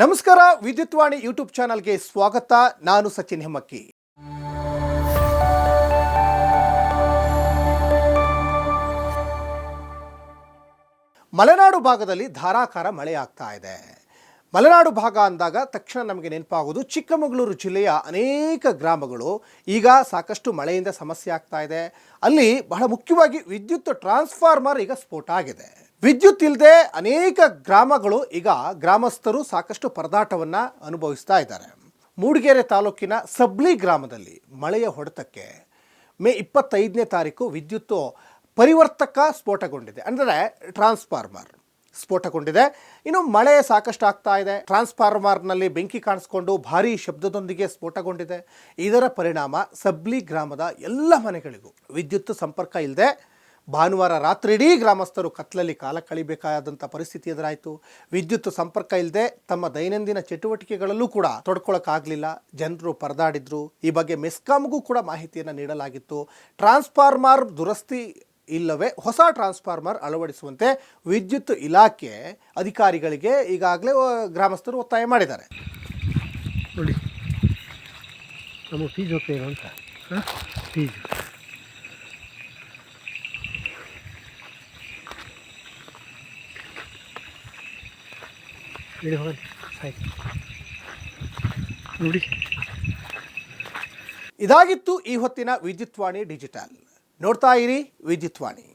ನಮಸ್ಕಾರ, ವಿದ್ಯುತ್ವಾಣಿ ಯೂಟ್ಯೂಬ್ ಚಾನಲ್ಗೆ ಸ್ವಾಗತ. ನಾನು ಸಚಿನ್ ಹೆಮ್ಮಕ್ಕಿ ಮಲೆನಾಡು ಭಾಗದಲ್ಲಿ ಧಾರಾಕಾರ ಮಳೆ ಆಗ್ತಾ ಇದೆ. ಮಲೆನಾಡು ಭಾಗ ಅಂದಾಗ ತಕ್ಷಣ ನಮಗೆ ನೆನಪಾಗೋದು ಚಿಕ್ಕಮಗಳೂರು ಜಿಲ್ಲೆಯ ಅನೇಕ ಗ್ರಾಮಗಳು. ಈಗ ಸಾಕಷ್ಟು ಮಳೆಯಿಂದ ಸಮಸ್ಯೆ ಆಗ್ತಾ ಇದೆ. ಅಲ್ಲಿ ಬಹಳ ಮುಖ್ಯವಾಗಿ ವಿದ್ಯುತ್ ಟ್ರಾನ್ಸ್ಫಾರ್ಮರ್ ಈಗ ಸ್ಫೋಟ ಆಗಿದೆ. ವಿದ್ಯುತ್ ಇಲ್ಲದೆ ಅನೇಕ ಗ್ರಾಮಗಳು ಈಗ ಗ್ರಾಮಸ್ಥರು ಸಾಕಷ್ಟು ಪರದಾಟವನ್ನು ಅನುಭವಿಸ್ತಾ ಇದ್ದಾರೆ. ಮೂಡಿಗೆರೆ ತಾಲೂಕಿನ ಸಬ್ಲಿ ಗ್ರಾಮದಲ್ಲಿ ಮಳೆಯ ಹೊಡೆತಕ್ಕೆ ಮೇ ಇಪ್ಪತ್ತೈದನೇ ತಾರೀಕು ವಿದ್ಯುತ್ತು ಪರಿವರ್ತಕ ಸ್ಫೋಟಗೊಂಡಿದೆ. ಅಂದರೆ ಟ್ರಾನ್ಸ್ಫಾರ್ಮರ್ ಸ್ಫೋಟಗೊಂಡಿದೆ. ಇನ್ನು ಮಳೆ ಸಾಕಷ್ಟು ಆಗ್ತಾ ಇದೆ. ಟ್ರಾನ್ಸ್ಫಾರ್ಮರ್ನಲ್ಲಿ ಬೆಂಕಿ ಕಾಣಿಸ್ಕೊಂಡು ಭಾರೀ ಶಬ್ದದೊಂದಿಗೆ ಸ್ಫೋಟಗೊಂಡಿದೆ. ಇದರ ಪರಿಣಾಮ ಸಬ್ಲಿ ಗ್ರಾಮದ ಎಲ್ಲ ಮನೆಗಳಿಗೂ. ವಿದ್ಯುತ್ ಸಂಪರ್ಕ ಇಲ್ಲದೆ ಭಾನುವಾರ ರಾತ್ರಿಡೀ ಗ್ರಾಮಸ್ಥರು ಕತ್ಲಲ್ಲಿ ಕಾಲ ಕಳಿಬೇಕಾದಂಥ ಪರಿಸ್ಥಿತಿ ಎದುರಾಯಿತು. ವಿದ್ಯುತ್ ಸಂಪರ್ಕ ಇಲ್ಲದೆ ತಮ್ಮ ದೈನಂದಿನ ಚಟುವಟಿಕೆಗಳಲ್ಲೂ ಕೂಡ ತೊಡ್ಕೊಳ್ಳೋಕ್ಕಾಗಲಿಲ್ಲ ಜನರು ಪರದಾಡಿದ್ರು. ಈ ಬಗ್ಗೆ ಮೆಸ್ಕಾಮ್ಗೂ ಕೂಡ ಮಾಹಿತಿಯನ್ನು ನೀಡಲಾಗಿತ್ತು. ಟ್ರಾನ್ಸ್ಫಾರ್ಮರ್ ದುರಸ್ತಿ ಇಲ್ಲವೇ ಹೊಸ ಟ್ರಾನ್ಸ್ಫಾರ್ಮರ್ ಅಳವಡಿಸುವಂತೆ ವಿದ್ಯುತ್ ಇಲಾಖೆ ಅಧಿಕಾರಿಗಳಿಗೆ ಈಗಾಗಲೇ ಗ್ರಾಮಸ್ಥರು ಒತ್ತಾಯ ಮಾಡಿದ್ದಾರೆ. ನೋಡಿ, ನಮಗೆ ಫೀಸ್ ಅಂತ. ಫೀಸ್ ಹೇಳಿ ಹೋಗಲಿ ನೋಡಿ. ಇದಾಗಿತ್ತು ಈ ಹೊತ್ತಿನ ವಿದ್ಯುತ್ವಾಣಿ ಡಿಜಿಟಲ್. ನೋಡ್ತಾ ಇರಿ ವಿದ್ಯುತ್ವಾಣಿ